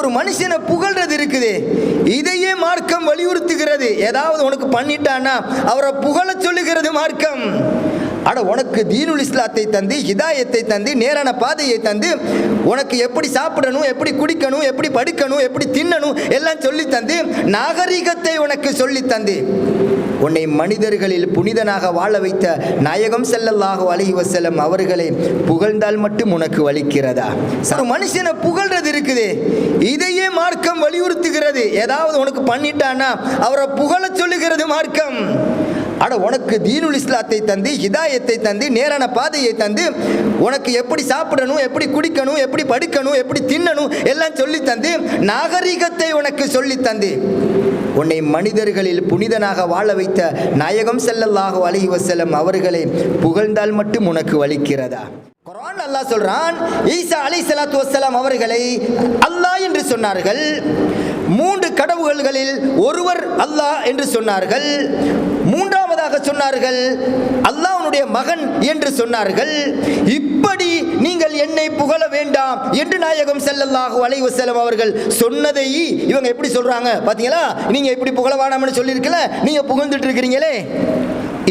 ஒரு மனுஷனை புகழ்றது இருக்குது. இதையே மார்க்கம் வலியுறுத்துகிறது. ஏதாவது உனக்கு பண்ணிட்டான்னா அவரை புகழ சொல்லுகிறது மார்க்கம். அட உனக்கு தீனுல் இஸ்லாத்தை தந்து ஹிதாயத்தை தந்து நேரான பாதையை தந்து உனக்கு எப்படி சாப்பிடணும் எப்படி குடிக்கணும் எப்படி படுக்கணும் எப்படி தின்னணும் எல்லாம் சொல்லி தந்து நாகரிகத்தை உனக்கு சொல்லி தந்து. உன்னை மனிதர்களில் புனிதனாக வாழ வைத்த நாயகம் ஸல்லல்லாஹு அலைஹி வசலம் அவர்களை புகழ்ந்தால் மட்டும் உனக்கு வலிக்கிறதா? ஒரு மனுஷனை புகழ்றது இருக்குது. இதையே மார்க்கம் வலியுறுத்துகிறது. ஏதாவது உனக்கு பண்ணிட்டான்னா அவரை புகழ சொல்லுகிறது மார்க்கம். அட உனக்கு தீனுல் இஸ்லாத்தை தந்து ஹிதாயத்தை தந்து நேரான பாதையை தந்து உனக்கு எப்படி சாப்பிடணும் எப்படி குடிக்கணும் எப்படி படுக்கணும் எப்படி தின்னணும் எல்லாம் சொல்லி தந்து நாகரிகத்தை உனக்கு சொல்லி தந்து. உன்னை மனிதர்களில் புனிதனாக வாழ வைத்த நாயகம் ஸல்லல்லாஹு அலைஹி வசலம் அவர்களை புகழ்ந்தால் மட்டும் உனக்கு வலிக்கிறதா? குரான் அல்லாஹ் சொல்றான் ஈசா அலி சலாத்து வசலாம் அவர்களை அல்லாஹ் என்று சொன்னார்கள். மூன்று கடவுள்களில் ஒருவர் அல்லாஹ் என்று சொன்னார்கள். மூன்றாவதாக சொன்னார்கள் அல்லாஹ்வுடைய மகன் என்று சொன்னார்கள் இப்படி நீங்கள் என்னை புகழ வேண்டாம் என்று நாயகம் ஸல்லல்லாஹு அலைஹி செல்லம் அவர்கள் சொன்னதை இவங்க எப்படி சொல்றாங்க? பாத்தீங்களா? நீங்க இப்படி புகழ வேணாம்னு சொல்லியிருக்கல நீங்க புகழ்ந்துட்டு இருக்கிறீங்களே.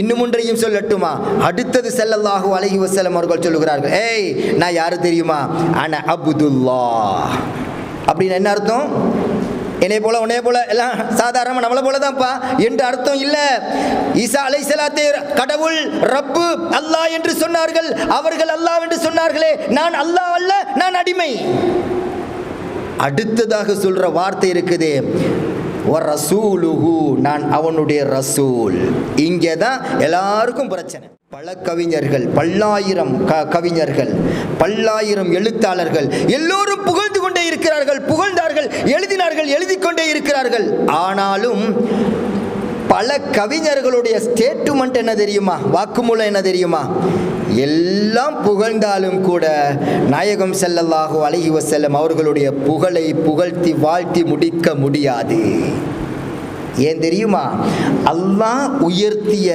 இன்னும் ஒன்றையும் சொல்லட்டுமா? அடுத்தது ஸல்லல்லாஹு அலைஹி வசலம் அவர்கள் சொல்லுகிறார்கள் ஏய் நான் யாரு தெரியுமா? அன அபுதுல்லா அப்படின்னு என்ன அர்த்தம்? என்னை போல உன்னை போல எல்லாம் சாதாரணமாக நம்மளை போல தான்ப்பா என்று அர்த்தம் இல்லை. ஈசா அலை கடவுள் ரப்பு அல்லாஹ் என்று சொன்னார்கள். அவர்கள் அல்லாஹ் என்று சொன்னார்களே நான் அல்லாஹ் அல்ல நான் அடிமை. அடுத்ததாக சொல்ற வார்த்தை இருக்குது. ஒரு ரசூலுஹு நான் அவனுடைய ரசூல். இங்கே தான் எல்லாருக்கும் பிரச்சனை. பல கவிஞர்கள் பல்லாயிரம் க கவிஞர்கள் பல்லாயிரம் எழுத்தாளர்கள் எல்லோரும் புகழ்ந்து கொண்டே இருக்கிறார்கள் புகழ்ந்தார்கள் எழுதினார்கள் எழுதி கொண்டே இருக்கிறார்கள். ஆனாலும் பல கவிஞர்களுடைய ஸ்டேட்மெண்ட் என்ன தெரியுமா? வாக்குமூலம் என்ன தெரியுமா? எல்லாம் புகழ்ந்தாலும் கூட நாயகம் ஸல்லல்லாஹு அலைஹி செல்லும் அவர்களுடைய புகழை புகழ்த்தி வாழ்த்தி முடிக்க முடியாது. ஏன் தெரியுமா? அல்லாஹ் உயர்த்திய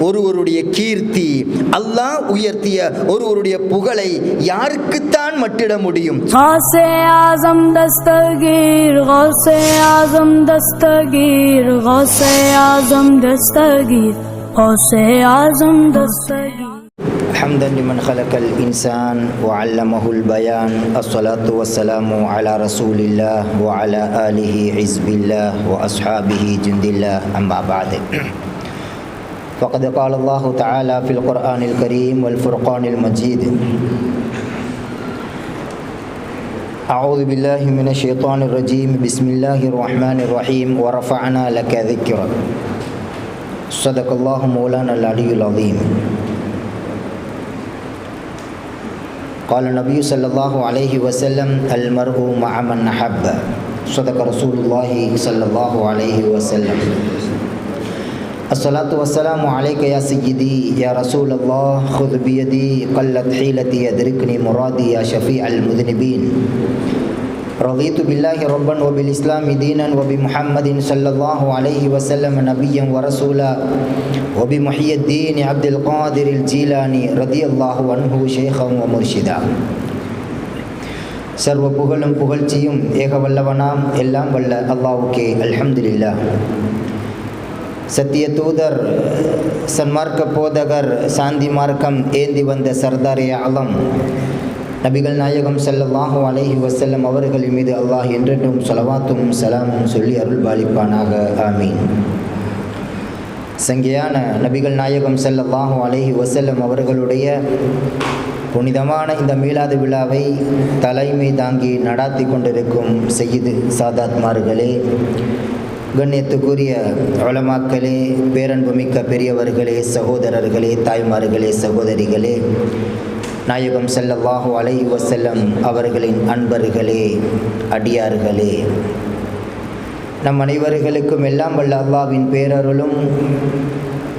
ஒருவருடைய கீர்த்தி அல்லாஹ் உயர்த்திய ஒருவருடைய புகழை யாருக்குத்தான் மட்டிட முடியும்? ஆசம் தஸ்தகீர் ஹோசே ஆசம் தஸ்தகீர் ஹோசே ஆசம் தஸ்தகீர் ஹோசே ஆசம் தஸ்தகீர். حمدا لمن خلق الإنسان وعلمه البيان. الصلاة والسلام على رسول الله وعلى آله حزب الله وأصحابه جند الله. أما بعد. فقد قال الله تعالى في القرآن الكريم والفرقان المجيد. أعوذ بالله من الشيطان الرجيم. بسم الله الرحمن الرحيم. ورفعنا لك ذكرك. صدق الله مولانا العلي العظيم. قال النبي صلى الله عليه وسلم المرء مع من أحب. صدق رسول الله صلى الله عليه وسلم. الصلاة والسلام عليك يا سيدي يا رسول الله خذ بيدي قلت حيلتي يدركني مرادي يا شفيع المذنبين. رضيت بالله ربا وبالإسلام دينا وبمحمد صلى الله عليه وسلم نبيا ورسولا. وبمحيي الدين عبد القادر الجيلاني رضي الله عنه شيخا ومرشدا சர்வ புகழும் புகழ்ச்சியும் ஏக வல்லவனாம் எல்லாம் வல்ல அல்லாவுக்கே அல்ஹம்துலில்லா சத்திய தூதர் சன்மார்க்க போதகர் சாந்தி மார்க்கம் ஏந்தி வந்த சர்தாரே ஆலம் நபிகள் நாயகம் ஸல்லல்லாஹு அலைஹி வஸல்லம் அவர்களின் மீது அல்லாஹ் என்றென்றும் ஸலவாத்தும் சலாமும் சொல்லி அருள் பாலிப்பானாக ஆமீன் சங்கையான நபிகள் நாயகம் ஸல்லல்லாஹு அலைஹி வசல்லம் அவர்களுடைய புனிதமான இந்த மீளாது விழாவை தலைமை தாங்கி நடாத்தி கொண்டிருக்கும் செய்து சாதாத்மார்களே. கண்ணியத்துக்குரிய வளமாக்களே பேரன்புமிக்க பெரியவர்களே சகோதரர்களே தாய்மார்களே சகோதரிகளே நாயகம் ஸல்லல்லாஹு அலை வசல்லம் அவர்களின் அன்பர்களே அடியார்களே. நம் அனைவர்களுக்கும் எல்லாம் வல்ல அல்லாவின் பேரருளும்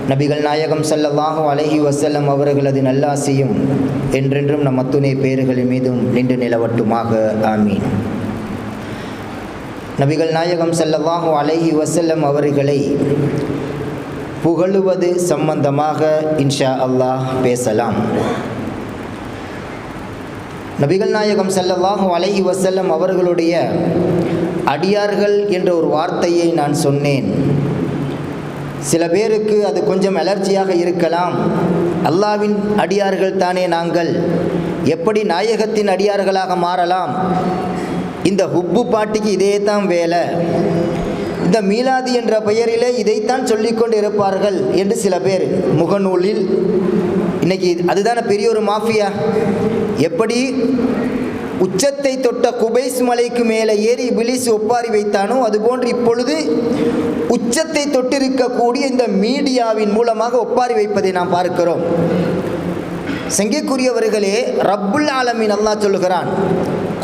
நபிகள் நாயகம் செல்லவாக அழகி வசல்லம் அவர்களது நல்லாசியும் என்றென்றும் நம் அத்துணை பேர்களின் மீதும் நின்று நிலவட்டுமாக. ஆமீன். நபிகள் நாயகம் செல்லவாக அழகி வசல்லம் அவர்களை புகழுவது சம்பந்தமாக இன்ஷா அல்லாஹ் பேசலாம். நபிகள் நாயகம் செல்லவாக அழகி வசல்லம் அவர்களுடைய அடியார்கள் என்ற ஒரு வார்த்தையை நான் சொன்னேன். சில பேருக்கு அது கொஞ்சம் அலர்ஜியாக இருக்கலாம். அல்லாவின் அடியார்கள் தானே நாங்கள். எப்படி நாயகத்தின் அடியார்களாக மாறலாம்? இந்த ஹுப்பு பாட்டிக்கு இதே தான் வேலை. இந்த மீலாதி என்ற பெயரிலே இதைத்தான் சொல்லிக்கொண்டு இருப்பார்கள் என்று சில பேர் முகநூலில். இன்னைக்கு அதுதானே பெரிய ஒரு மாஃபியா? எப்படி உச்சத்தை தொட்ட குபைஸ் மலைக்கு மேலே ஏறி பிலிஸ் ஒப்பாரி வைத்தானோ அதுபோன்று இப்பொழுது உச்சத்தை தொட்டிருக்கக்கூடிய இந்த மீடியாவின் மூலமாக ஒப்பாரி வைப்பதை நாம் பார்க்கிறோம். சங்கைக்குரியவர்களே ரப்புல் ஆலமின் அல்லா சொல்லுகிறான்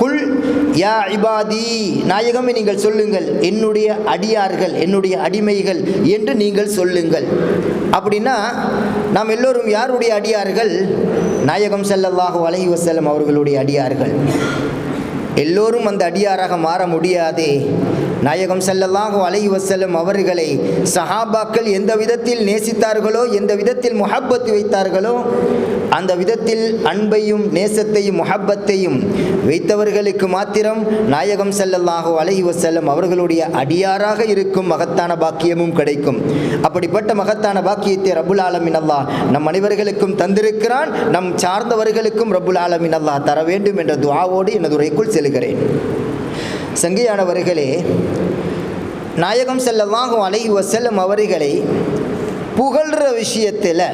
குல் யா இபாதி நாயகமே நீங்கள் சொல்லுங்கள் என்னுடைய அடியார்கள் என்னுடைய அடிமைகள் என்று நீங்கள் சொல்லுங்கள். அப்படின்னா நாம் எல்லோரும் யாருடைய அடியார்கள்? நாயகம் ஸல்லல்லாஹு அலைஹி வசல்லம் அவர்களுடைய அடியார்கள். எல்லோரும் அந்த அடியாராக மாற முடியாதே. நாயகம் ஸல்லல்லாஹு அலைஹி வசல்லம் அவர்களை சஹாபாக்கள் எந்த விதத்தில் நேசித்தார்களோ எந்த விதத்தில் முஹப்பத் வைத்தார்களோ அந்த விதத்தில் அன்பையும் நேசத்தையும் முஹப்பத்தையும் வைத்தவர்களுக்கு மாத்திரம் நாயகம் ஸல்லல்லாஹு அலஹி வசல்லம் அவர்களுடைய அடியாராக இருக்கும் மகத்தான பாக்கியமும் கிடைக்கும். அப்படிப்பட்ட மகத்தான பாக்கியத்தை ரபுல் ஆலமின் அல்லா நம் அனைவர்களுக்கும் தந்திருக்கிறான். நம் சார்ந்தவர்களுக்கும் ரபுல் ஆலமின் அல்லா தர வேண்டும் என்ற துவாவோடு எனது உரைக்குள் செல்கிறேன். சங்கையானவர்களே நாயகம் ஸல்லல்லாஹு அலைஹி வசல்லம் அவர்களை புகழ்கிற விஷயத்தில்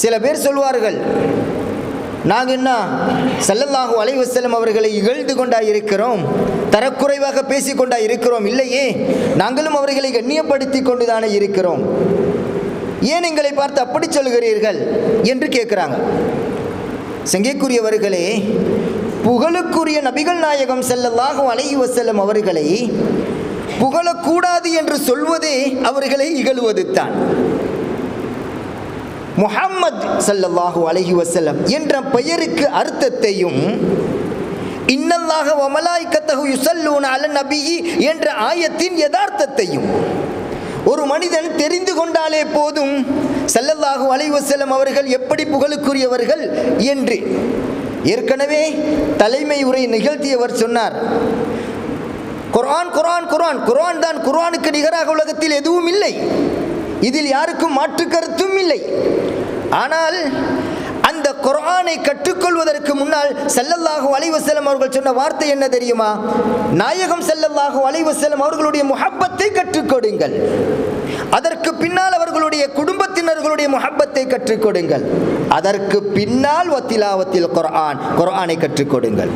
சில பேர் சொல்வார்கள் நாங்கள் என்ன ஸல்லல்லாஹு அலைவு செல்லும் அவர்களை இகழ்ந்து கொண்டா இருக்கிறோம் தரக்குறைவாக பேசிக்கொண்டா இருக்கிறோம் இல்லையே? நாங்களும் அவர்களை கண்ணியப்படுத்தி கொண்டு தானே இருக்கிறோம். ஏன் எங்களை பார்த்து அப்படி சொல்கிறீர்கள்? என்று கேட்குறாங்க. சங்கைக்குரியவர்களே புகழுக்குரிய நபிகள் நாயகம் ஸல்லல்லாஹு அலைவு செல்லும் அவர்களை புகழக்கூடாது என்று சொல்வதே அவர்களை இகழ்வது தான் முஹம்மத் சல்லல்லாஹு அலஹி வசல்லம் என்ற பெயருக்கு அர்த்தத்தையும் இன்னல்லாக வமலாய்க்கத்தகு யுசல்லூன் அல நபியி என்ற ஆயத்தின் யதார்த்தத்தையும் ஒரு மனிதன் தெரிந்து கொண்டாலே போதும். சல்லல்லாஹு அலைஹி வஸல்லம் அவர்கள் எப்படி புகழுக்குரியவர்கள் என்று ஏற்கனவே தலைமை உரை நிகழ்த்தியவர் சொன்னார். குரான் குரான் குரான் குரான் தான் குர்ஆனுக்கு நிகராக உலகத்தில் எதுவும் இல்லை. இதில் யாருக்கும் மாற்று கருத்தும் இல்லை. ஆனால் அந்த குரானை கற்றுக்கொள்வதற்கு முன்னால் செல்லல்லாக அலைஹி செல்லும் அவர்கள் சொன்ன வார்த்தை என்ன தெரியுமா? நாயகம் செல்லல்லாக அலைஹி செல்லும் அவர்களுடைய முகப்பத்தை கற்றுக்கொடுங்கள். அதற்கு பின்னால் அவர்களுடைய குடும்பத்தினர்களுடைய முகப்பத்தை கற்றுக் கொடுங்கள் அதற்கு பின்னால் வத்திலாவத்தில் குரான் குரானை கற்றுக் கொடுங்கள்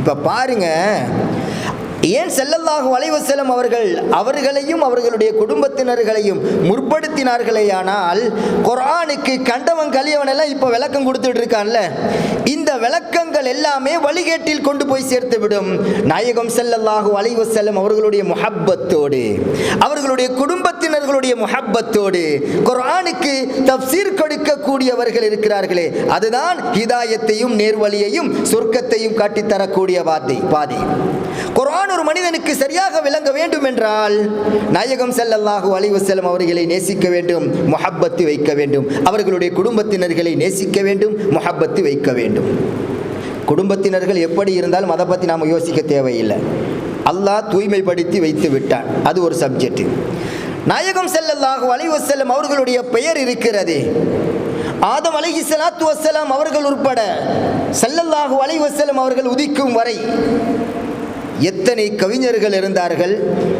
இப்போ பாருங்கள் ஏன் செல்லல்லாஹு செல்லும் அவர்கள் அவர்களையும் அவர்களுடைய குடும்பத்தினர்களையும் முற்படுத்தினார்களேயானால் குரானுக்கு கண்டவன் கலியவன் எல்லாம் இப்போ விளக்கம் கொடுத்துட்டு இருக்கான்ல. இந்த விளக்கங்கள் எல்லாமே வழிகேட்டில் கொண்டு போய் சேர்த்து விடும். நாயகம் செல்லல்லாஹு செல்லும் அவர்களுடைய முஹப்பத்தோடு அவர்களுடைய குடும்பத்தினர்களுடைய முஹப்பத்தோடு குரானுக்கு தப்சீர் கொடுக்கக்கூடியவர்கள் இருக்கிறார்களே. அதுதான் ஹிதாயத்தையும் நேர்வழியையும் சொர்க்கத்தையும் காட்டித்தரக்கூடிய தரக்கூடிய பாதி. குரான் ஒரு மனிதனுக்கு சரியாக விளங்க வேண்டும் என்றால் நாயகம் செல்லல்லாஹு அலைஹி வஸல்லம் அவர்களை நேசிக்க வேண்டும் முஹப்பத்து வைக்க வேண்டும். அவர்களுடைய குடும்பத்தினர்களை நேசிக்க வேண்டும் முஹப்பத்து வைக்க வேண்டும். குடும்பத்தினர்கள் எப்படி இருந்தாலும் அதை பற்றி நாம் யோசிக்க தேவையில்லை. அல்லாஹ் தூய்மைப்படுத்தி வைத்து விட்டான். அது ஒரு சப்ஜெக்ட் நாயகம் செல்லல்லாஹு அலைஹி வஸல்லம் அவர்களுடைய பெயர் இருக்கிறது. ஆதம் அலைஹி சலாத்து வசலாம் அவர்கள் உட்பட செல்லல்லாஹு அலைவசலம் அவர்கள் உதிக்கும் வரை எத்தனை கவிஞர்கள் இருந்தார்கள்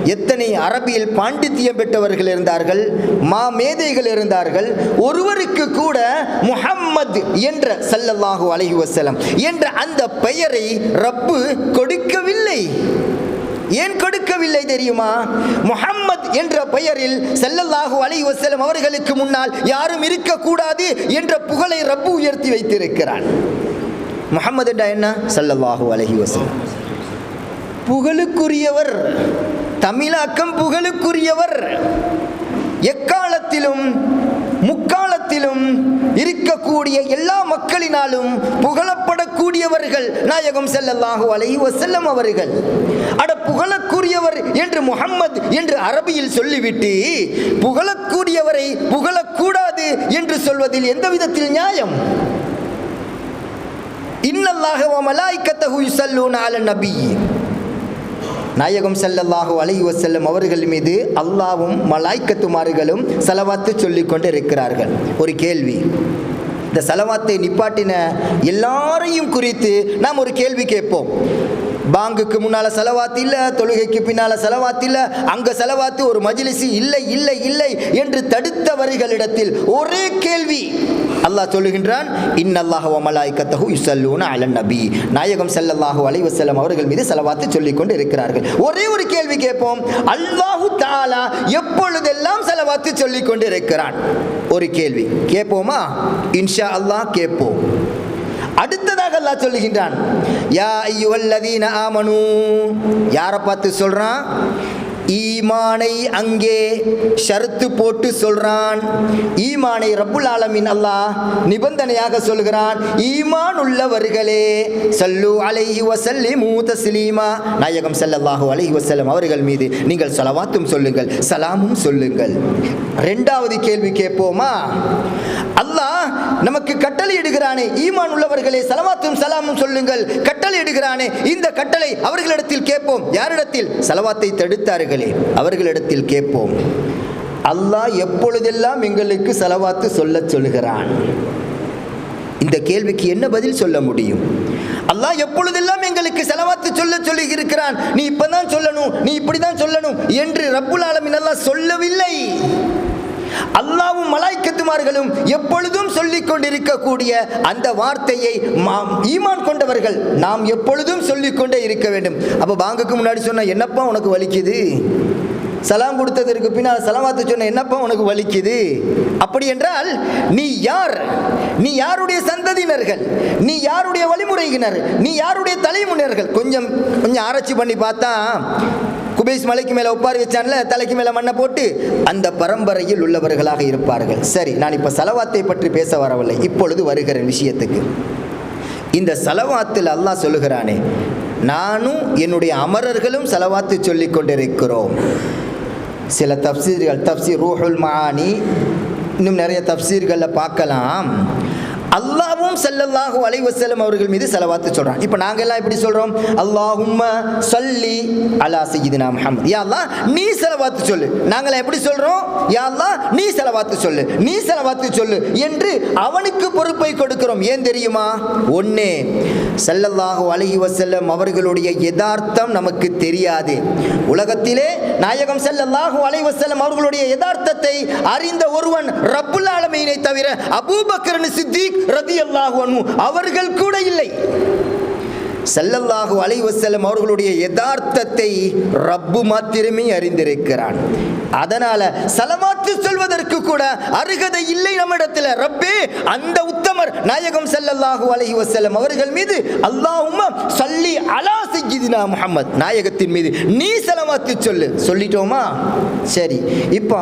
எத்தனை அரபியில் பாண்டித்தியம் பெற்றவர்கள் இருந்தார்கள் மா மேதைகள் இருந்தார்கள் ஒருவருக்கு கூட முஹம்மத் என்ற சல்லல்லாஹு அலஹி வசலம் என்ற அந்த பெயரை ரப்பு கொடுக்கவில்லை. ஏன் கொடுக்கவில்லை தெரியுமா? முஹம்மத் என்ற பெயரில் செல்லல்லாஹு அலைஹி வசலம் அவர்களுக்கு முன்னால் யாரும் இருக்கக்கூடாது என்ற புகழை ரப்பு உயர்த்தி வைத்திருக்கிறான். முகம்மது என்ன? ஸல்லல்லாஹு அலஹி வசலம் புகழுக்குரியவர் தமிழாக்கம் புகழுக்குரியவர். எக்காலத்திலும் முக்காலத்திலும் இருக்கக்கூடிய எல்லா மக்களினாலும் புகழப்படக்கூடியவர்கள் நாயகம் ஸல்லல்லாஹு அலைஹி வஸல்லம் அவர்கள். அட புகழக்கூடியவர் என்று முகம்மது என்று அரபியில் சொல்லிவிட்டு புகழக்கூடியவரை புகழக்கூடாது என்று சொல்வதில் எந்த விதத்தில் நியாயம்? இன்னல்லாக வ மலாயிக்கத்தஹு யுஸல்லூன அலன் நபி நாயகம் ஸல்லல்லாஹு அலைஹி செல்லும் அவர்கள் மீது அல்லாவும் மலாய்க்கத்துமார்களும் செலவாத்து சொல்லி கொண்டு இருக்கிறார்கள் ஒரு கேள்வி. இந்த செலவாத்தை நிப்பாட்டின எல்லாரையும் குறித்து நாம் ஒரு கேள்வி கேட்போம். பாங்குக்கு முன்னால் செலவாத்து இல்லை தொழுகைக்கு பின்னால் செலவாத்து இல்லை அங்கே செலவாத்து ஒரு மஜிலிசி இல்லை இல்லை இல்லை என்று தடுத்தவர்களிடத்தில் ஒரே கேள்வி. அல்லாஹ் சொல்லுகின்றான் இன்னல்லாஹு வ மலாயிக்கத்தஹு யுசல்லூன அலன் நபி. நாயகம் செல்லல்லாஹு அலைஹி வஸல்லம் அவர்கள் மீது செலவாத்து சொல்லிக் கொண்டு இருக்கிறார்கள். ஒரே ஒரு கேள்வி கேட்போம் அல்லாஹு தாலா எப்பொழுதெல்லாம் செலவாத்து சொல்லிக் கொண்டு இருக்கிறான் ஒரு கேள்வி. கேட்போமா? இன்ஷா அல்லாஹ் கேட்போம். அடுத்ததாக அல்லாஹ் சொல்லுகின்றான் யா ஐயுவல்லதீன ஆமனு. யாரை பார்த்து சொல்கிறான் ஈமானை அங்கே ஷருத்து போட்டு சொல்றான். ஈமானை ரப்புல் ஆலமின் அல்லாஹ் நிபந்தனையாக சொல்கிறான். ஈமான் உள்ளவர்களே சல்லு அலைஹி மூத்த சிலீமா நாயகம் ஸல்லல்லாஹு அலைஹி வசல்லம் அவர்கள் மீது நீங்கள் சலவாத்தும் சொல்லுங்கள் சலாமும் சொல்லுங்கள். ரெண்டாவது கேள்வி கேட்போமா? அல்லாஹ் நமக்கு கட்டளை இடுகிறானே ஈமான் உள்ளவர்களே சலவாத்தும் சலாமும் சொல்லுங்கள். கட்டளை இடுகிறானே இந்த கட்டளை அவர்களிடத்தில் கேட்போம். யாரிடத்தில்? சலவாத்தை தடுத்தார்கள். அவர்களிடத்தில் கேட்போம். அல்லாஹ் எப்பொழுதெல்லாம் எங்களுக்கு செலவாத்து சொல்ல சொல்கிறான் இந்த கேள்விக்கு என்ன பதில் சொல்ல முடியும்? அல்லாஹ் எப்பொழுதெல்லாம் எங்களுக்கு செலவாத்து சொல்ல சொல்லி இருக்கிறான் நீ இப்பதான் சொல்லணும் நீ இப்படிதான் சொல்லணும் என்று ரப்புல் ஆலமின் அல்லாஹ் சொல்லவில்லை. அல்லாவும் மலாய்க்கத்துமார்களும் எப்பொழுதும் சொல்லிக் கொண்டிருக்கக்கூடிய அந்த வார்த்தையை மாம் ஈமான் கொண்டவர்கள் நாம் எப்பொழுதும் சொல்லிக் கொண்டே இருக்க வேண்டும். அப்போ பாங்குக்கு முன்னாடி சொன்ன என்னப்பா உனக்கு வலிக்குது? சலாம் கொடுத்ததற்கு பின்னால் சலவாத்து சொன்ன என்னப்பா உனக்கு வலிக்குது? அப்படி என்றால் நீ யார்? நீ யாருடைய சந்ததியினர்கள்? நீ யாருடைய வழிமுறையினர்? நீ யாருடைய தலைமுறையினர்கள்? கொஞ்சம் கொஞ்சம் ஆராய்ச்சி பண்ணி பார்த்தா குபேஷ் மலைக்கு மேலே ஒப்பார் வச்சான்ல தலைக்கு மேலே மண்ணை போட்டு அந்த பரம்பரையில் உள்ளவர்களாக இருப்பார்கள். சரி நான் இப்போ சலவாத்தை பற்றி பேச வரவில்லை. இப்பொழுது வருகிற விஷயத்துக்கு. இந்த சலவாத்தில் அல்லாஹ் சொல்லுகிறானே நானும் என்னுடைய அமரர்களும் செலவாத்து சொல்லி கொண்டிருக்கிறோம். சில தப்சீர்கள் தப்சீர் ரூஹுல் மானி இன்னும் நிறைய தப்சீர்களில் பார்க்கலாம். அல்லாவும் ஸல்லல்லாஹு அலைஹி வஸல்லம் அவர்கள் மீது செலவாத்து சொல்றான். இப்போ நாங்க எல்லாம் எப்படி சொல்றோம்? அல்லாஹும் சல்லி அலா சையிதுனா முஹம்மத். யா அல்லா நீ செலவாத்து சொல்லு. நாங்கள் எப்படி சொல்றோம்? யா அல்லா நீ செலவாத்து சொல்லு. நீ செலவாத்து சொல்லு என்று அவனுக்கு பொறுப்பை கொடுக்கிறோம். ஏன் தெரியுமா? ஒன்னே ஸல்லல்லாஹு அலைஹி வஸல்லம் அவர்களுடைய யதார்த்தம் நமக்கு தெரியாது. உலகத்திலே நாயகம் செல்லல்லாஹு அலைஹி வஸல்லம் அவர்களுடைய யதார்த்தத்தை அறிந்த ஒருவன் ரப்புல் ஆலமீனை தவிர அபூபக்கரன் சித்திக் ரதியல்லாஹு அன்ஹு அவர்கள் கூட இல்லை. செல்லல்லாஹு அலைஹி அவர்களுடைய யதார்த்தத்தை ரப்பு மாத்திரமே அறிந்திருக்கிறான். அதனால சலமாத்து சொல்வதற்கு கூட அருகதை இல்லை நம்மிடத்தில். ரப்பே அந்த உத்தமர் நாயகம் செல்லல்லாஹு அலைஹி வஸல்லம் அவர்கள் மீது அல்லாஹும் சல்லி அலா சய்யிதினா முகமது நாயகத்தின் மீது நீ செலவாத்து சொல்லு. சொல்லிட்டோமா? சரி. இப்போ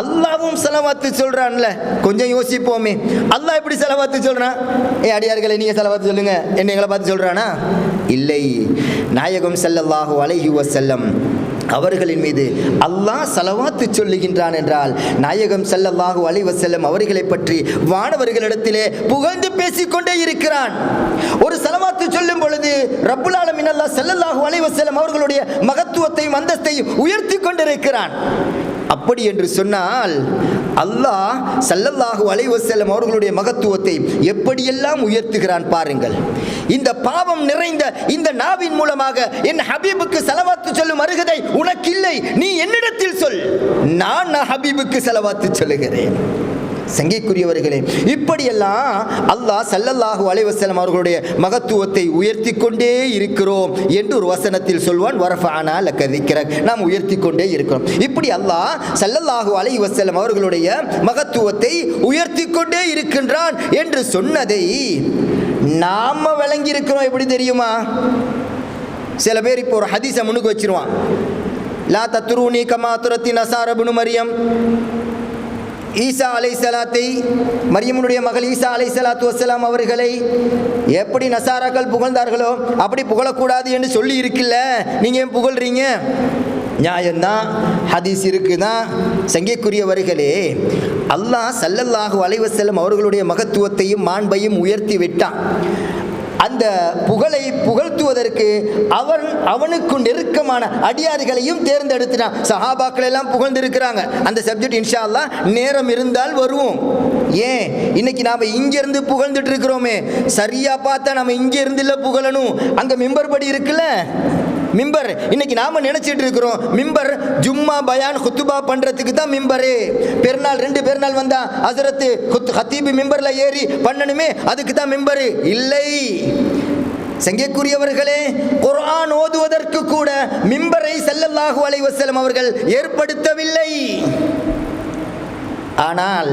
அல்லாவும் செலவாத்து சொல்றான்ல கொஞ்சம் யோசிப்போமே. அல்லாஹ் எப்படி செலவாத்து சொல்றான்? ஏ அடியார்களை நீங்க செலவாத்து சொல்லுங்க. என்ன எங்களை பார்த்து சொல்றானா? இல்லை. நாயகம் செல்லல்லாஹு அலைஹி செல்லம் அவர்களின் மீது அல்லாஹ் செலவாத்து சொல்லுகின்றான் என்றால் நாயகம் செல்லல்லாஹு அலைஹி செல்லம் அவர்களை பற்றி வானவர்களிடத்திலே புகழ்ந்து பேசிக்கொண்டே இருக்கிறான். ஒரு செலவாத்து சொல்லும் பொழுது ரப்புலால ஆலமீன் செல்லல்லாஹு ஸல்லல்லாஹு அலைஹி அவர்களுடைய மகத்துவத்தையும் அந்தஸ்தையும் உயர்த்தி கொண்டிருக்கிறான். அப்படி என்று சொன்னால் அல்லாஹ் சல்லல்லாஹு அலைவசல்லம் அவர்களுடைய மகத்துவத்தை எப்படியெல்லாம் உயர்த்துகிறான் பாருங்கள். இந்த பாவம் நிறைந்த இந்த நாவின் மூலமாக என் ஹபீபுக்கு செலவாத்து சொல்லும் அருகதை உனக்கில்லை நீ என்னிடத்தில் சொல். நான் ஹபீபுக்கு செலவாத்து சொல்லுகிறேன். சங்கைக்குரியவர்களே இப்படியெல்லாம் அல்லாஹ் சல்லல்லாஹு அலைவசலம் அவர்களுடைய மகத்துவத்தை உயர்த்தி கொண்டே இருக்கிறோம் என்று ஒரு வசனத்தில் சொல்வான் வரஃபானா லக்க நாம் உயர்த்தி கொண்டே இருக்கிறோம். இப்படி அல்லாஹ் சல்லல்லாஹு அலைஹி வஸல்லம் அவர்களுடைய மகத்துவத்தை உயர்த்தி கொண்டே இருக்கின்றான் என்று சொன்னதை நாம விளங்கி இருக்கிறோம் எப்படி தெரியுமா? சில பேர் இப்போ ஒரு ஹதீஸை முன்னுக்கு வச்சிருவான். லா தத்துருணி கமா துரத்தி நசாரபுனு மரியம். ஈசா அலை சலாத்தை மரியமுடைய மகள் ஈசா அலை சலாத்து வசலாம் அவர்களை எப்படி நசாராக்கள் புகழ்ந்தார்களோ அப்படி புகழக்கூடாது என்று சொல்லி இருக்குல்ல. நீங்கள் ஏன் புகழ்றீங்க? நியாயம்தான். ஹதீஸ் இருக்குதான் சங்கைக்குரியவர்களே அல்லாஹ் சல்லல்லாஹு அலைவசல்லம் அவர்களுடைய மகத்துவத்தையும் மாண்பையும் உயர்த்தி விட்டான். அந்த புகழை புகழ்த்துவதற்கு அவன் அவனுக்கு நெருக்கமான அடியார்களையும் தேர்ந்தெடுத்தினான். சஹாபாக்கள் எல்லாம் புகழ்ந்திருக்கிறாங்க. அந்த சப்ஜெக்ட் இன்ஷா அல்லா நேரம் இருந்தால் வருவோம். ஏன்? இன்னைக்கு நாம இங்கேருந்து புகழ்ந்துட்டு இருக்கிறோமே. சரியா பார்த்தா நம்ம இங்கேருந்து இல்லை புகழணும். அங்கே மிம்பர் படி இருக்குல்ல? மிம்பர். இன்னைக்கு நாம நினைச்சிட்டு இருக்கிறோம் மிம்பர் ஜும்மா பயான் குத்துபா பண்றதுக்கு தான் மிம்பரு. பெருநாள் ரெண்டு பெருநாள் வந்தா ஹசரத்து குத் ஹத்தீபு மிம்பர்ல ஏறி பண்ணணுமே அதுக்கு தான் மிம்பரு. இல்லை. சங்கைக்குரியவர்களே குர்ஆன் ஓதுவதற்கு கூட மிம்பரை ஸல்லல்லாஹு அலைவசலம் அவர்கள் ஏற்படுத்தவில்லை. ஆனால்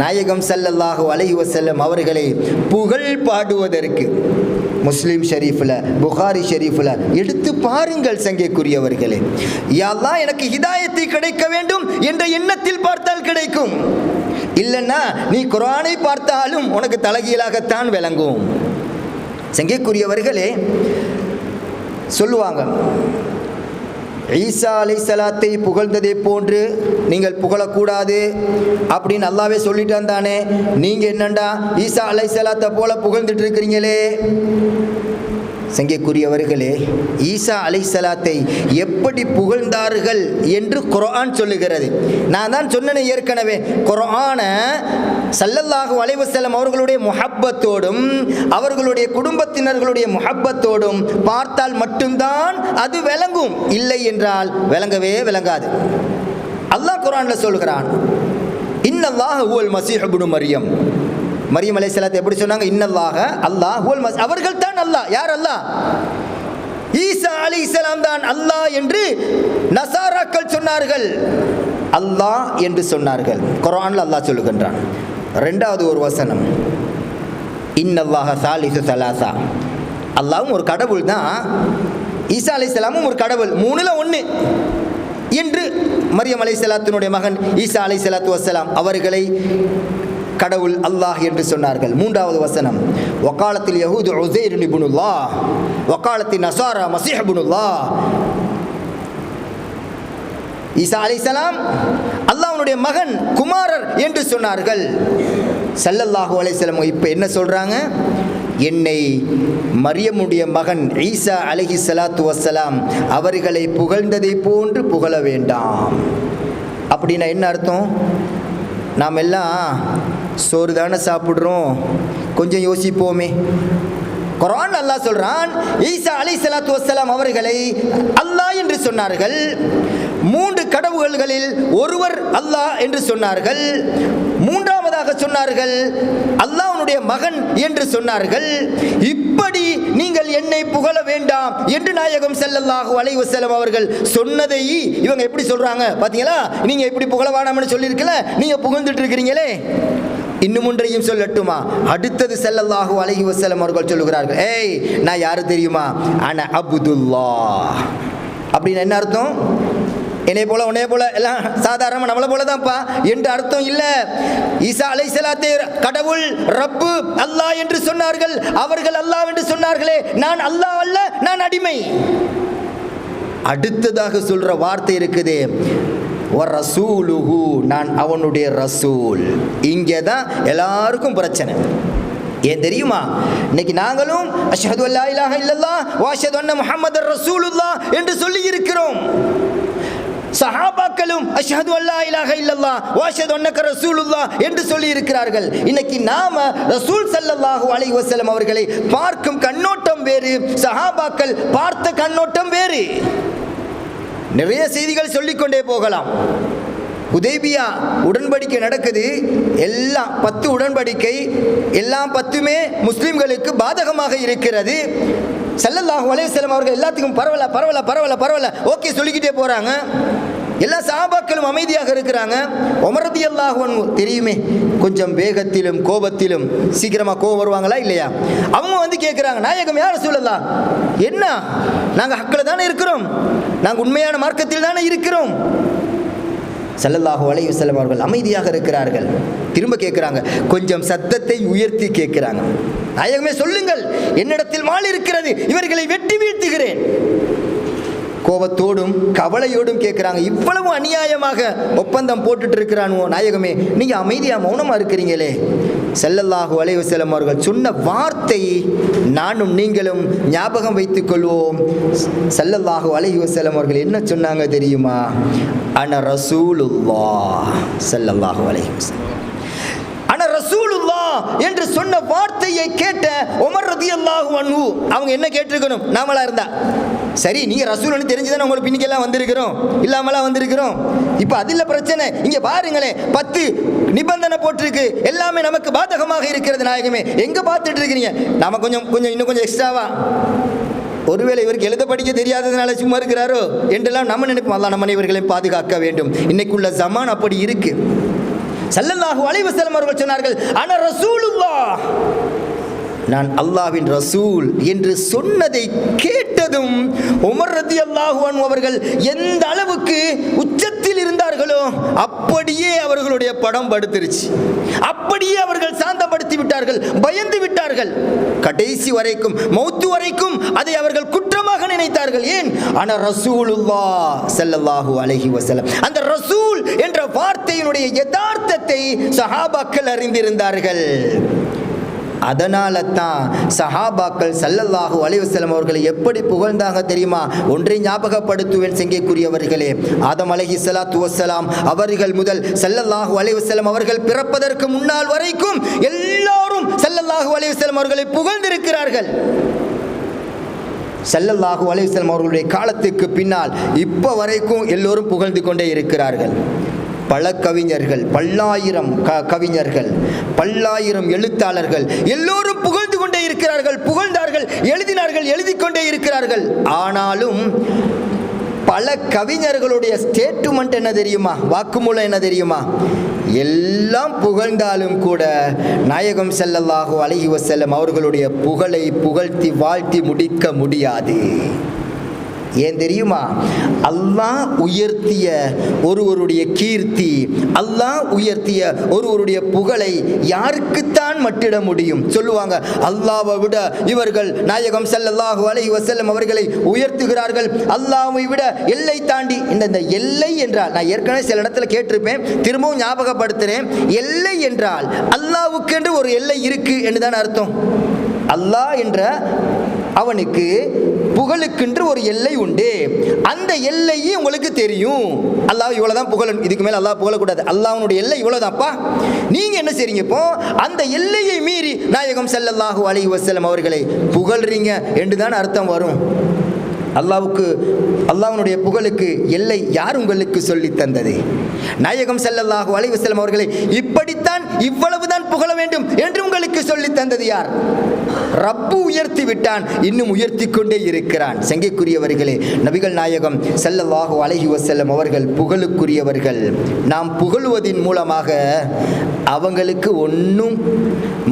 நாயகம் செல்லல்லாஹு அலைஹி அவர்களை புகழ் பாடுவதற்கு முஸ்லீம் ஷரீஃபில் புகாரி ஷரீஃபில் எடுத்து பாருங்கள் சங்கைக்குரியவர்களே. யாழ்லா எனக்கு ஹிதாயத்தை கிடைக்க வேண்டும் என்ற எண்ணத்தில் பார்த்தால் கிடைக்கும். இல்லைன்னா நீ குரானை பார்த்தாலும் உனக்கு தலகீழாகத்தான் விளங்கும். சங்கைக்குரியவர்களே சொல்லுவாங்க ஈசா அலை சலாத்தை புகழ்ந்ததை போன்று நீங்கள் புகழக்கூடாது அப்படின்னு அல்லாவே சொல்லிட்டான் தானே. நீங்கள் என்னண்டா ஈசா அலை சலாத்தை போல புகழ்ந்துட்டு இருக்கிறீங்களே சங்கைக்குரியவர்களே ஈசா அலை சலாத்தை எப்படி புகழ்ந்தார்கள் என்று குரான் சொல்லுகிறது. நான் தான் சொன்னேன் ஏற்கனவே. குரானை சல்லல்லாஹு அலைவசல்லம் அவர்களுடைய முஹப்பத்தோடும் அவர்களுடைய குடும்பத்தினர்களுடைய முஹப்பத்தோடும் பார்த்தால் மட்டும்தான் அது விளங்கும். இல்லை என்றால் விளங்கவே விளங்காது. அல்லாஹ் குரான்ல சொல்கிறான் இன்னல்லாஹ் ஊல் மசீஹ் இப்னு மரியம். மரியம் அலைஹிஸ்ஸலாத்தை எப்படி சொன்னாங்க? இன்னல்லாக அல்லாஹ் ஹுவல் மஸ் அவர்கள் தான் அல்லாஹ். யார் அல்லாஹ்? ஈசா அலைஹிஸ்ஸலாம் தான் அல்லாஹ் என்று நசாராக்கள் சொன்னார்கள். அல்லாஹ் என்று சொன்னார்கள். குரான்ல அல்லாஹ் சொல்லுகின்றான். ரெண்டாவது ஒரு வசனம். இன்னல்லாஹ சாலிசு சலாசா. அல்லாவும் ஒரு கடவுள் தான். ஈசா அலைஹிஸ்ஸலாமும் ஒரு கடவுள். மூணில் ஒன்று என்று மரியம் அலைஹிஸ்ஸலாத்தினுடைய மகன் ஈசா அலை சலாத்து வசலாம் அவர்களை கடவுள் அல்லாஹ் என்று சொன்னார்கள். மூன்றாவது வசனம். வக்காலத்தில் யஹூது உசேர் இப்னுல்லா வக்காலத்தில் நசாரா மசீஹ் இப்னுல்லா ஈசா சலாம் அல்லாஹனுடைய மகன் குமாரர் என்று சொன்னார்கள். செல்லல்லாஹு அலைசலம் இப்போ என்ன சொல்கிறாங்க என்னை மரியமுடைய மகன் ஈசா அலைஹி சலாத்து வசலாம் அவர்களை புகழ்ந்ததை போன்று புகழ வேண்டாம். அப்படின்னா என்ன அர்த்தம்? நாம் எல்லாம் சோறு தானே சாப்பிட்றோம். கொஞ்சம் யோசிப்போமே. குரான் அல்லாஹ் சொல்றான் ஈசா அலி சலாத்து வசலாம் அவர்களை அல்லாஹ் என்று சொன்னார்கள். மூன்று கடவுள்களில் ஒருவர் அல்லாஹ் என்று சொன்னார்கள். மூன்றாவதாக சொன்னார்கள் அல்லாஹனுடைய மகன் என்று சொன்னார்கள். இப்படி நீங்கள் என்னை புகழ வேண்டாம் என்று நாயகம் செல்லல்லாஹு அலைஹி அவர்கள் சொன்னதை இவங்க எப்படி சொல்றாங்க? பாத்தீங்களா? நீங்க இப்படி புகழ வேணாம்னு சொல்லியிருக்கல? நீங்க புகழ்ந்துட்டு இருக்கிறீங்களே. இன்னும் ஒன்றையும் சொல்லட்டுமா? அடுத்தது செல்லல்லாஹு அலைஹி வஸல்லம் அவர்கள் சொல்லுகிறார்கள் ஏய் நான் யாரு தெரியுமா? அன அபுதுல்லா அப்படின்னு என்ன அர்த்தம்? என்னை போல உன்னை போல எல்லாம் சாதாரணமாக நம்மளை போல தான்ப்பா என்று அர்த்தம் இல்லை. ஈசா அலை கடவுள் ரப்பு அல்லாஹ் என்று சொன்னார்கள். அவர்கள் அல்லாஹ் என்று சொன்னார்களே நான் அல்லாஹ் அல்ல நான் அடிமை. அடுத்ததாக சொல்ற வார்த்தை இருக்குது. ரசூலுஹு நான் அவனுடைய ரசூல். இங்கே தான் எல்லாருக்கும் பிரச்சனை. ஏன் தெரியுமா? இன்னைக்கு நாங்களும் அஷ்ஹது அல்லா இலாஹ இல்லல்லாஹ் வாஷது அன்ன முஹம்மது ரசூலுல்லாஹ் என்று சொல்லி இருக்கிறோம் சஹாபாக்களும் அஷ்ஹது அல்லா இலாஹ இல்லல்லாஹ் வ அஷ்ஹது அன்னக ரசூலுல்லாஹ் என்று சொல்லி இருக்கிறார்கள் இன்னைக்கு நாம ரசூல் ஸல்லல்லாஹு அலைஹி வஸல்லம் அவர்களை பார்க்கும் கண்ணோட்டம் வேறு சஹாபாக்கள் பார்த்த கண்ணோட்டம் வேறு. நிறைய செய்திகள் சொல்லிக்கொண்டே போகலாம். உதேபியா உடன்படிக்கை நடக்குது. எல்லாம் பத்து உடன்படிக்கை எல்லாம் பத்துமே முஸ்லீம்களுக்கு பாதகமாக இருக்கிறது. செல்லல்லாஹு வலையசலம் அவர்கள் எல்லாத்துக்கும் பரவல பரவல பரவல பரவல. ஓகே சொல்லிக்கிட்டே போகிறாங்க எல்லா சாபாக்களும் அமைதியாக இருக்கிறாங்க. உமரதி அல்லாஹன் தெரியுமே கொஞ்சம் வேகத்திலும் கோபத்திலும் சீக்கிரமாக கோபம் வருவாங்களா இல்லையா? அவங்க வந்து கேட்குறாங்க நாயகம் யார் சொல்லலாம் என்ன? நாங்கள் ஹக்கில் தானே இருக்கிறோம். நாங்கள் உண்மையான மார்க்கத்தில் தானே இருக்கிறோம். ஸல்லல்லாஹு அலைஹி செல்லம் அவர்கள் அமைதியாக இருக்கிறார்கள். திரும்ப கேட்குறாங்க. கொஞ்சம் சத்தத்தை உயர்த்தி கேட்குறாங்க. நாயகமே சொல்லுங்கள். என்னிடத்தில் மால் இருக்கிறது. இவர்களை வெட்டி வீழ்த்துகிறேன். கோபத்தோடும் கவலையோடும் கேட்குறாங்க இவ்வளவு அநியாயமாக ஒப்பந்தம் போட்டுட்டு இருக்கிறானுவோ நாயகமே. நீங்கள் அமைதியாக மௌனமாக இருக்கிறீங்களே. செல்லல்லாஹு அலைஹி செல்லம் அவர்கள் சொன்ன வார்த்தை நானும் நீங்களும் ஞாபகம் வைத்துக் கொள்வோம் செல்லல்லாஹு அலைஹி செல்லம் அவர்கள் என்ன சொன்னாங்க தெரியுமா? அன ரசூலுல்லா செல்லல்லாஹு அலைஹி செல்லம் என்று சொன்ன வார்த்தையை கேட்ட உமர் ரதியல்லாஹு அன்ஹு. அவங்க என்ன கேட்டிருக்கணும்? நாமளா இருந்தா. சரி நீங்க ரசூல்னு தெரிஞ்சுதானே உங்களுக்கு பின்னிக்கெல்லாம் வந்திருக்கிறோம். இல்லாமலாம் வந்திருக்கிறோம். இப்போ அதில் பிரச்சனை. இங்க பாருங்களேன் பத்து நிபந்தனை போட்டிருக்கு. எல்லாமே நமக்கு பாதகமாக இருக்கிறது நாயகமே. எங்க பார்த்துட்டு இருக்கிறீங்க நம்ம கொஞ்சம் கொஞ்சம் இன்னும் கொஞ்சம் எக்ஸ்ட்ராவா ஒருவேளை இவருக்கு எழுத படிக்க தெரியாததுனால சும்மா இருக்கிறாரோ? என்றெல்லாம் நம்ம நினைப்போம். அல்லாஹ் நம்ம இவர்களையும் பாதுகாக்க வேண்டும். இன்னைக்குள்ள ஜமான் அப்படி இருக்கு. சல்லல்லாஹு அலைவ வஸல்லம் அவர்கள் சொன்னார்கள் அன ரசூலுல்லா நான் அல்லாஹ்வின் ரசூல் என்று சொன்னதை கேட்டதும் உமர் ரதியல்லாஹு அன்ஹு அவர்கள் எந்த அளவுக்கு உச்சத்தை இருந்தார்களோ அப்படியே அவர்களுடைய படம் படுத்துருச்சு. அப்படியே அவர்கள் சாந்தப்படுத்தி விட்டார்கள் பயந்து விட்டார்கள். கடைசி வரைக்கும் மௌத்து வரைக்கும் அதை அவர்கள் குற்றமாக நினைத்தார்கள். ஏன்? ஆனா ரசூலுல்லா செல்லல்லாஹு அலஹி வசலம் அந்த ரசூல் என்ற வார்த்தையினுடைய யதார்த்தத்தை சஹாபாக்கள் அறிந்திருந்தார்கள். அதனால தான் சஹாபாக்கள் சல்லல்லாஹு அலைவசலம் அவர்களை எப்படி புகழ்ந்தாங்க தெரியுமா? ஒன்றை ஞாபகப்படுத்துவேன் செங்கைக்குரியவர்களே. ஆதம் அலஹி சலாத்து வசலாம் அவர்கள் முதல் சல்லல்லாஹு அலைவசலம் அவர்கள் பிறப்பதற்கு முன்னால் வரைக்கும் எல்லாரும் சல்லல்லாஹு அலைவசலம் அவர்களை புகழ்ந்திருக்கிறார்கள். சல்லல்லாஹு அலைவசலம் அவர்களுடைய காலத்துக்கு பின்னால் இப்போ வரைக்கும் எல்லோரும் புகழ்ந்து கொண்டே இருக்கிறார்கள். பல கவிஞர்கள் பல்லாயிரம் க கவிஞர்கள் பல்லாயிரம் எழுத்தாளர்கள் எல்லோரும் புகழ்ந்து கொண்டே இருக்கிறார்கள் புகழ்ந்தார்கள் எழுதினார்கள் எழுதி கொண்டே இருக்கிறார்கள். ஆனாலும் பல கவிஞர்களுடைய ஸ்டேட்மெண்ட் என்ன தெரியுமா? வாக்குமூலம் என்ன தெரியுமா? எல்லாம் புகழ்ந்தாலும் கூட நாயகம் செல்லல்லாகோ அலைஹி வஸல்லம் அவர்களுடைய புகழை புகழ்த்தி வாழ்த்தி முடிக்க முடியாது. ஏன் தெரியுமா? அல்லாஹ் உயர்த்திய ஒருவருடைய கீர்த்தி அல்லாஹ் உயர்த்திய ஒருவருடைய புகழை யாருக்குத்தான் மட்டிட முடியும்? சொல்லுவாங்க அல்லாவை விட இவர்கள் நாயகம் செல்லல்லாஹு அலை வசல்லம் அவர்களை உயர்த்துகிறார்கள். அல்லாவை விட எல்லை தாண்டி இந்த இந்த எல்லை என்றால் நான் ஏற்கனவே சில இடத்துல கேட்டிருப்பேன் திரும்பவும் ஞாபகப்படுத்துகிறேன் எல்லை என்றால் அல்லாஹ்வுக்கென்று ஒரு எல்லை இருக்கு என்று தான் அர்த்தம். அல்லாஹ் என்ற அவனுக்கு புகழுக்கென்று ஒரு எல்லை உண்டு. அந்த எல்லையும் உங்களுக்கு தெரியும். அல்லாஹ் இவ்வளோ தான் புகழணும் இதுக்கு மேலே அல்லாஹ் புகழக்கூடாது. அல்லாஹனுடைய எல்லை இவ்வளோதான்ப்பா நீங்கள் என்ன செய்றீங்க இப்போ? அந்த எல்லையை மீறி நாயகம் செல்லல்லாஹு அலி வசலம் அவர்களை புகழ்றீங்க என்று தான் அர்த்தம் வரும். அல்லாவுக்கு அல்லாஹ்வுடைய புகழுக்கு எல்லை யார் உங்களுக்கு சொல்லி தந்தது? நாயகம் செல்லல்லாஹு அலைவு செல்லும் அவர்களை இப்படித்தான் இவ்வளவுதான் புகழ வேண்டும் என்று உங்களுக்கு சொல்லி தந்தது யார்? ரப்பு உயர்த்தி விட்டான் இன்னும் உயர்த்தி கொண்டே இருக்கிறான். செங்கைக்குரியவர்களே நபிகள் நாயகம் ஸல்லல்லாஹு அழகி செல்லும் அவர்கள் புகழுக்குரியவர்கள். நாம் புகழுவதின் மூலமாக அவங்களுக்கு ஒன்றும்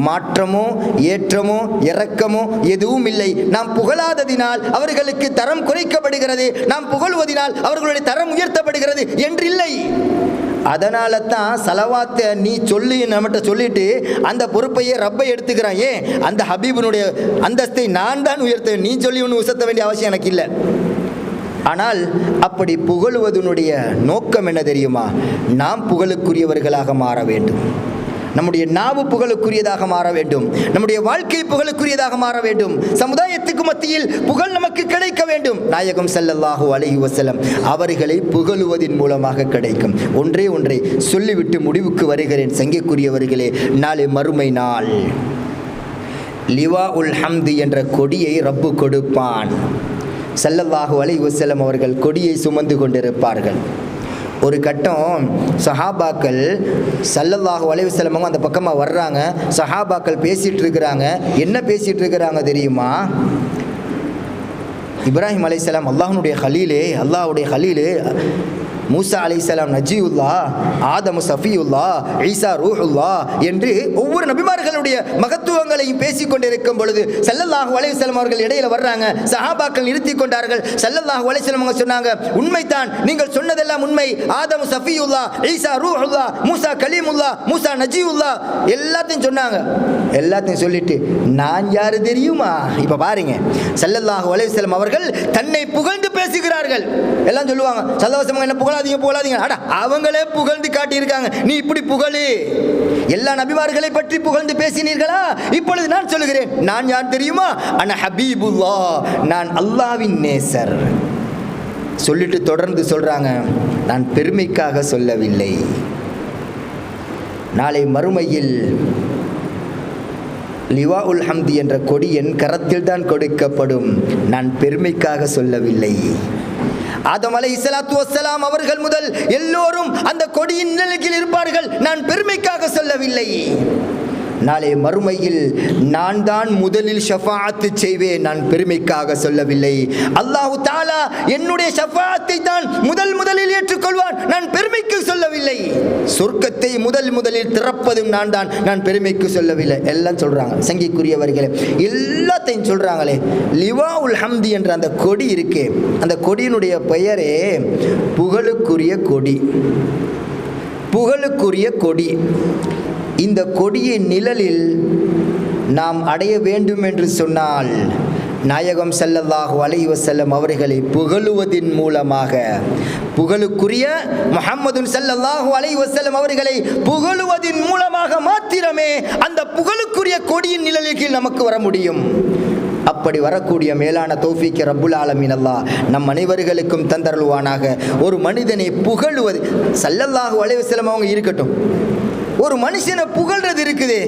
மாற்றமோ ஏற்றமோ இறக்கமோ எதுவும் இல்லை. நாம் புகழாததினால் அவர்களுக்கு தர தரம் குறைக்கப்படுகிறது. நாம் புகழ்வதினால் அவர்களுடைய தரம் உயர்த்தப்படுகிறது என்றில்லை. அதனால தான் சலவாத்தை நீ சொல்லி நம்மகிட்ட சொல்லிட்டு அந்த பொறுப்பையே ரப்பை எடுத்துக்கிறான். ஏன்? அந்த ஹபீபனுடைய அந்தஸ்தை நான் தான் உயர்த்தேன் நீ சொல்லி ஒன்று உசத்த வேண்டிய அவசியம் எனக்கு இல்லை. ஆனால் அப்படி புகழுவதனுடைய நோக்கம் என்ன தெரியுமா? நாம் புகழுக்குரியவர்களாக மாற வேண்டும். நம்முடைய நாவு புகழுக்குரியதாக மாற வேண்டும். நம்முடைய வாழ்க்கை புகழுக்குரியதாக மாற வேண்டும். சமுதாயத்துக்கு மத்தியில் புகழ் நமக்கு கிடைக்க வேண்டும். நாயகம் ஸல்லல்லாஹு அலைஹி வசலம் அவர்களை புகழுவதின் மூலமாக கிடைக்கும். ஒன்றே ஒன்றை சொல்லிவிட்டு முடிவுக்கு வருகிறேன். சங்கைக்குரியவர்களே நாளை மறுமை நாள். லிவா உல் ஹம்து என்ற கொடியை ரப்பு கொடுப்பான். ஸல்லல்லாஹு அலை வசலம் அவர்கள் கொடியை சுமந்து கொண்டிருப்பார்கள். ஒரு கட்டம் சஹாபாக்கள் சல்லல்லாஹு வளைவு வஸல்லம் அந்த பக்கமாக வர்றாங்க. சஹாபாக்கள் பேசிகிட்டு இருக்கிறாங்க என்ன பேசிகிட்டு இருக்கிறாங்க தெரியுமா? இப்ராஹிம் அலைஹிஸ்ஸலாம் அல்லாஹனுடைய ஹலீலே அல்லாஹ்வுடைய ஹலீலே மூசா அலைஹிஸ்ஸலாம் நஜியுல்லா ஆதமு சஃபியுல்லா ஈசா ரூஹுல்லா என்று ஒவ்வொரு நபிமார்களுடைய மகத்துவங்களையும் பேசிக் கொண்டிருக்கும் பொழுது சல்லல்லாஹு அலைஹி அவர்கள் இடையில வர்றாங்க. சஹாபாக்கள் நிறுத்தி கொண்டார்கள். சல்லல்லாஹு அலைஹி அவங்க சொன்னாங்க உண்மைதான் நீங்கள் சொன்னதெல்லாம் உண்மை. ஆதமு சஃபியுல்லா ஈசா ரூஹுல்லா மூசா கலீமுல்லா மூசா நஜியுல்லா எல்லாத்தையும் சொன்னாங்க. எல்லாத்தையும் சொல்லிட்டு நான் யாரு தெரியுமா? இப்ப பாருங்க. சல்லல்லாஹு அலைஹி அவர்கள் தன்னை புகழ்ந்து பேசுகிறார்கள். எல்லாம் சொல்லுவாங்க. சல்லவசம் என்ன புகழ புகழாதீங்க புகழாதீங்க அட அவங்களே புகழ்ந்து காட்டியிருக்காங்க. நீ இப்படி புகழு. எல்லா நபிமார்களை பற்றி புகழ்ந்து பேசினீர்களா? இப்பொழுது நான் சொல்லுகிறேன். நான் யார் தெரியுமா? அன ஹபீபுல்லா நான் அல்லாவின் நேசர். சொல்லிட்டு தொடர்ந்து சொல்கிறாங்க நான் பெருமைக்காக சொல்லவில்லை. நாளை மறுமையில் லிவா உல் ஹம்தி என்ற கொடி என் கரத்தில் தான் கொடுக்கப்படும். நான் பெருமைக்காக சொல்லவில்லை. ஆதம் அலை இஸ்லாத்து வசலாம் அவர்கள் முதல் எல்லோரும் அந்த கொடியின் நிலையில் இருப்பார்கள். நான் பெருமைக்காக சொல்லவில்லை. நாளை மறுமையில் நான் தான் முதலில் ஷஃபாத்து செய்வேன். நான் பெருமைக்காக சொல்லவில்லை. அல்லாஹு தாலா என்னுடைய ஷஃபாத்தை தான் முதல் முதலில் ஏற்றுக்கொள்வான் நான் பெருமைக்கு சொல்லவில்லை. சொர்க்கத்தை முதல் முதலில் திறப்பதும் நான் தான். நான் பெருமைக்கு சொல்லவில்லை. எல்லாம் சொல்றாங்க. சங்கிக்குரியவர்களே எல்லாத்தையும் சொல்றாங்களே. லிவா உல் ஹம்தி என்ற அந்த கொடி இருக்கே. அந்த கொடியினுடைய பெயரே புகழுக்குரிய கொடி. புகழுக்குரிய கொடி. இந்த கொடியின் நிழலில் நாம் அடைய வேண்டும் என்று சொன்னால் நாயகம் செல்லல்லாஹு அலைவ செல்லம் அவர்களை புகழுவதின் மூலமாக புகழுக்குரிய முஹம்மது செல்லல்லாஹு அலைவ செல்லம் அவர்களை புகழுவதின் மூலமாக மாத்திரமே அந்த புகழுக்குரிய கொடியின் நிழலில் நமக்கு வர முடியும். அப்படி வரக்கூடிய மேலான தோஃபிக்கு ரப்புல் ஆலமின் அல்லாஹ் நம் அனைவர்களுக்கும் தந்தருள்வானாக. ஒரு மனிதனை புகழுவது சல்லல்லாஹு அலைஹி வஸல்லம் அவங்க இருக்கட்டும். ஒரு மனுஷனை புகழ்றது இருக்குது.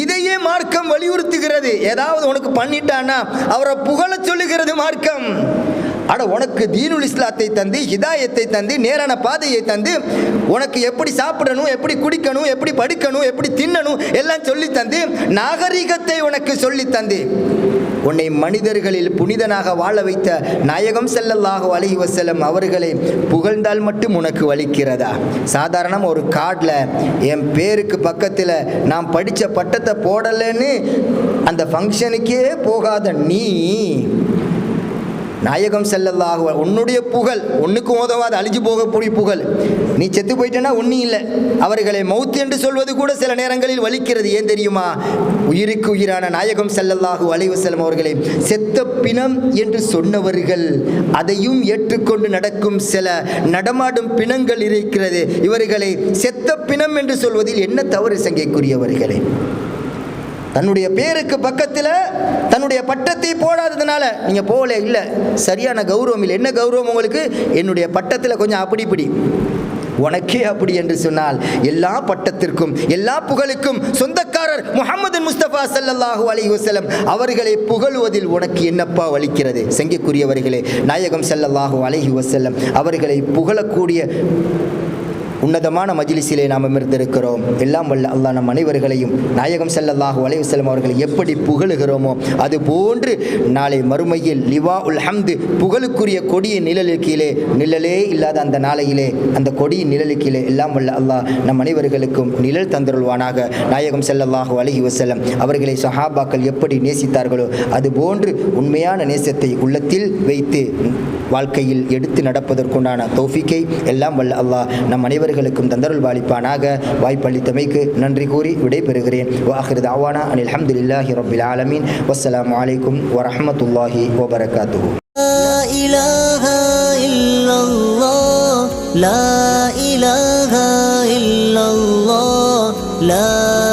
இதையே மார்க்கம் வலியுறுத்துகிறது. ஏதாவது உனக்கு பண்ணிட்டான்னா அவரை புகழ சொல்லுகிறது மார்க்கம். அட உனக்கு தீனுல் இஸ்லாத்தை தந்து ஹிதாயத்தை தந்து நேரான பாதையை தந்து உனக்கு எப்படி சாப்பிடணும் எப்படி குடிக்கணும் எப்படி படுக்கணும் எப்படி தின்னணும் எல்லாம் சொல்லி தந்து நாகரிகத்தை உனக்கு சொல்லி தந்து. உன்னை மனிதர்களில் புனிதனாக வாழ வைத்த நாயகம் ஸல்லல்லாஹு அலைஹி வசலம் அவர்களை புகழ்ந்தால் மட்டும் உனக்கு வலிக்கிறதா? சாதாரணம் ஒரு கார்டில் என் பேருக்கு பக்கத்தில் நான் படித்த பட்டத்தை போடலைன்னு அந்த ஃபங்க்ஷனுக்கே போகாத நீ நாயகம் செல்லல்லாக உன்னுடைய புகழ் ஒன்றுக்கும் உதவாத அழிஞ்சு போகக்கூடிய புகழ். நீ செத்து போயிட்டேன்னா ஒன்றும் இல்லை. அவர்களை மௌத் என்று சொல்வது கூட சில நேரங்களில் வலிக்கிறது. ஏன் தெரியுமா? உயிருக்கு உயிரான நாயகம் செல்லல்லாகு அலைவு செல்லும் அவர்களை செத்த பிணம் என்று சொன்னவர்கள் அதையும் ஏற்றுக்கொண்டு நடக்கும் சில நடமாடும் பிணங்கள் இருக்கிறது. இவர்களை செத்த பிணம் என்று சொல்வதில் என்ன தவறு சங்கைக்குரியவர்களே? தன்னுடைய பேருக்கு பக்கத்தில் தன்னுடைய பட்டத்தை போடாததுனால நீங்கள் போகல இல்லை. சரியான கௌரவம் இல்லை. என்ன கௌரவம் உங்களுக்கு? என்னுடைய பட்டத்தில் கொஞ்சம் அப்படி இப்படி. உனக்கே அப்படி என்று சொன்னால் எல்லா பட்டத்திற்கும் எல்லா புகழுக்கும் சொந்தக்காரர் முகமது முஸ்தபா ஸல்லல்லாஹு அலி வசலம் அவர்களை புகழுவதில் உனக்கு என்னப்பா வலிக்கிறது? செங்கிக்குரியவர்களே நாயகம் ஸல்லல்லாஹு அலஹி வசல்லம் அவர்களை புகழக்கூடிய உன்னதமான மஜிலிசிலே நாம் அமர்ந்திருக்கிறோம். எல்லாம் வல்ல அல்லாஹ் நம் அனைவர்களையும் நாயகம் செல்லல்லாஹு வளைவு செல்லும் அவர்களை எப்படி புகழுகிறோமோ அது போன்று நாளை மறுமையில் லிவா உல் ஹம்து புகழுக்குரிய கொடியின் நிழலுக்கு கீழே நிழலே இல்லாத அந்த நாளையிலே அந்த கொடியின் நிழலுக்கு கீழே எல்லாம் வல்ல அல்லாஹ் நம் அனைவர்களுக்கும் நிழல் தந்தருள்வானாக. நாயகம் செல்லல்லாஹு அலைஹி வஸல்லம் அவர்களை சஹாபாக்கள் எப்படி நேசித்தார்களோ அது போன்று உண்மையான நேசத்தை உள்ளத்தில் வைத்து வாழ்க்கையில் எடுத்து நடப்பதற்குண்டான தௌஃபிக்கை எல்லாம் வல்ல அல்லாஹ் நம் அனைவர்களுக்கும் தந்தருள் பாலிப்பானாக வாய்ப்பளித்தமைக்கு நன்றி கூறி விடைபெறுகிறேன் வாஹிர் தாவானா அனில் அஹமதுல்லாஹி ரபில் ஆலமீன் வஸ்ஸலாமு அலைக்கும் வரஹமத்துல்லாஹி வபரகாத்துஹு لا إله إلا الله لا إله إلا الله لا